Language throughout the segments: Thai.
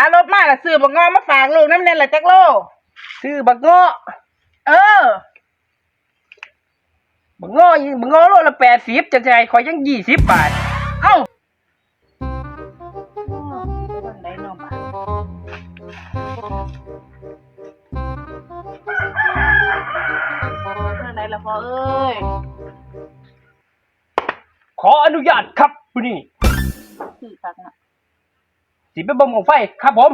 ารถมาละซื้อบักงอมาฝากลูกน้ำเน่นละจักโล ซื้อบักเงาะเออ บักเงาะอีบักเงาะโลละแปดสิบจะใจคอยยังยี่สิบบาท เอ้าวันไหนเนาะบาดวันไหนละพ่อเอ้ยขออนุญาตครับผู้นี่ซื้อสักน่ะ สิไปเบ่งของไฟครับผม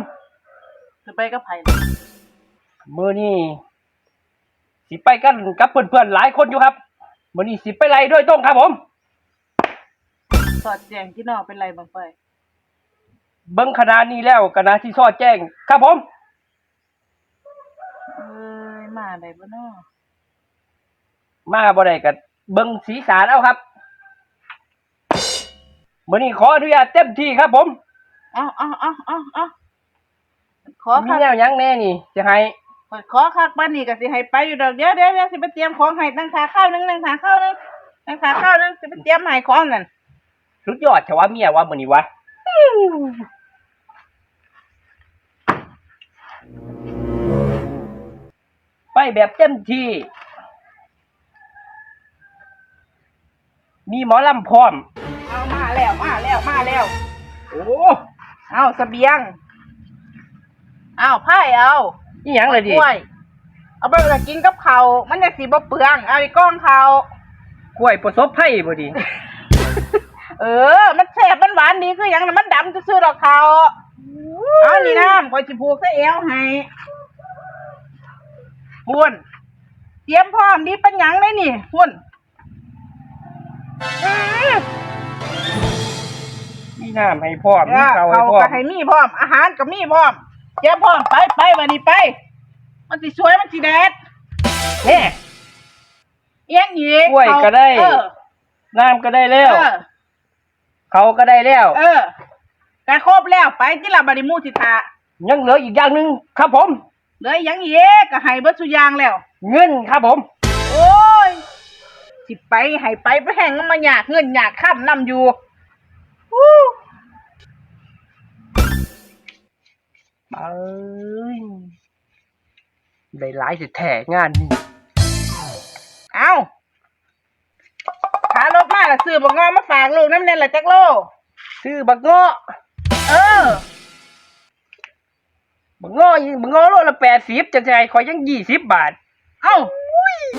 จะไปกับไผมือนี่สิไปกันกับเพื่อนๆหลายคนอยู่ครับมือนี่สิไปไล่ด้วยต้องครับผม สอดแจงที่นอกเป็นไรบางไปเบิ้งขนาดนี้แล้วกนาที่ซอดแจ้งครับผม เอ้ยมาได้บ่เนาะมาบ่ได้กับเบิ้งสีสารเอาครับมือนี้ขออนุญาตเต็มที่ครับผม เอ้าเอ้าเอ้าเอ้าเอ้าขอมีคักแนวหยังแน่นี่จะให้ขอคักบ้านนี่ก็สิให้ไปอยู่ดอกเดี๋ยวเดี๋ยวเดี๋ยวสิไปเตรียมของให้ตั้งขาข้าวหนึงตั้งขาข้าวหนึงตั้งขาข้าวหนึงสิไปเตรียมให้ของนั่นสุดยอดเฉว่าเมียว่ามือนี้วะไปแบบเต็มที่ มีหมอลำพร้อมเอามาแล้วมาแล้วมาแล้ว โอ้ เอาเสบียงเอาไพ่เอานี่ยังเลยดิกล้วย เอาไปเลยกินกับเขาวมันจะสีบ่เปลือง เอาอีกก้องเขาวกล้วยประสบภัยพอดี เออ มันแซ่บมันหวานดีคือหยังน่ะมันดำซื่อๆดอกเขาวเอานี่น้ำคอยสิผูกใส่เอวให้หุ่นเตรียมพร้อมดีเป็นหยังเลยนี่หุ่นอื้อมี น้ำให้พร้อมเอมีอข้าวให้เขาพร้อก็มให้มีพร้อม อาหารก็มีพร้อมเตรียมพร้อมไปไปวันนี้ไป มันสิสวยมันสิแดดแน่ เอียงอีกกล้วยก็ได้ เออน้ำก็ได้แล้เอวอเขาก็ได้แล้ว เออการครบแล้วไปที่ลาบาริมูสิทายังเหลืออีกอย่างหนึ่งครับผม เหลยยังอีกก็ให้เบิดสุอยางแล้ว เงินครับผม โอ้ย สิไปให้ไปไปแห่งมันมาอยากเงินอยากข้ามนำอยู่อู้ เอ้ยได้หลายสิแท้งานนี่ เอาขารถมาละซื้อบักงอมาฝากลูกน้ำเน่นละจักโลซื้อบักเงาะเออบักเงาะอีบักเงาะโลละแปดสิบจะใจคอยยังยี่สิบบาท เอ้า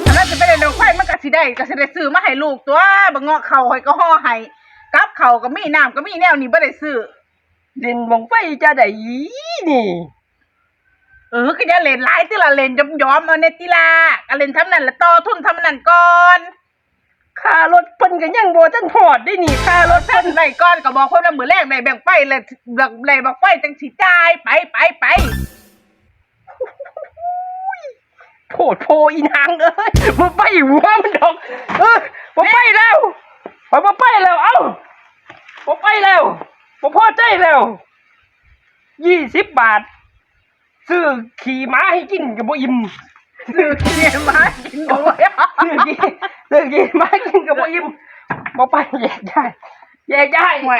อันนั้นจะไปได้ดอกไฟมันก็สิได้ก็สิได้ซื้อมาให้ลูกตัวบักเงาะเข่าให้ก็ห่อให้กับเข่าก็มีน้ำก็มีแนวนี้บ่ได้ซื้อ เล่นวงไฟจะได้อีนี่เออก็จะเล่นหลายที่ละเล่นยอมยอมๆเอาเนติลาก็เล่นทำนั่นละต่อทุนทำนั่นก่อนค่ารถเพิ่นก็ยังบ่ทันหอดได้นี่ค่ารถท่านได้ก่อนก็บอกคนว่ามือแรกได้แบ่งไฟเลยแบ่งได้แบ่งไฟจังสิจ่ายไปไปไปโผดโพอีนางเอ้ยบ่ไปหัวมันดอก เออบ่ไปแล้วไปบ่ไปแล้วเอ้าบ่ไปแล้ว บ่พอใจแล้วยี่สิบบาท ซื้อขี่ม้าให้กินกับบ่อิ่มซื้อเกียร์มากินด้วยซื้อขี่ซื้อขี่ม้ากินกับบ่อิ่มบ่ไปแยกย้ายแยกย้ายไป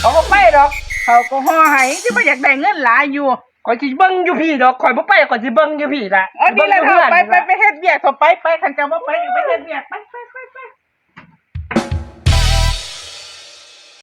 เขาบ่ไปดอกเขาก็ห่อให้ที่ว่าอยากได้เงินหลายอยู่ข่อยสิเบิ่งอยู่พี่ดอกข่อยบ่ไปข่อยสิเบิ่งอยู่พี่ล่ะอ๋อนี่แหละเบิ่เถงอยู่อะไปเฮือนไปไปเฮ็ดเบียกต่อไปไปขันจะว่าไปไปเฮ็ดเบียกไปไปไป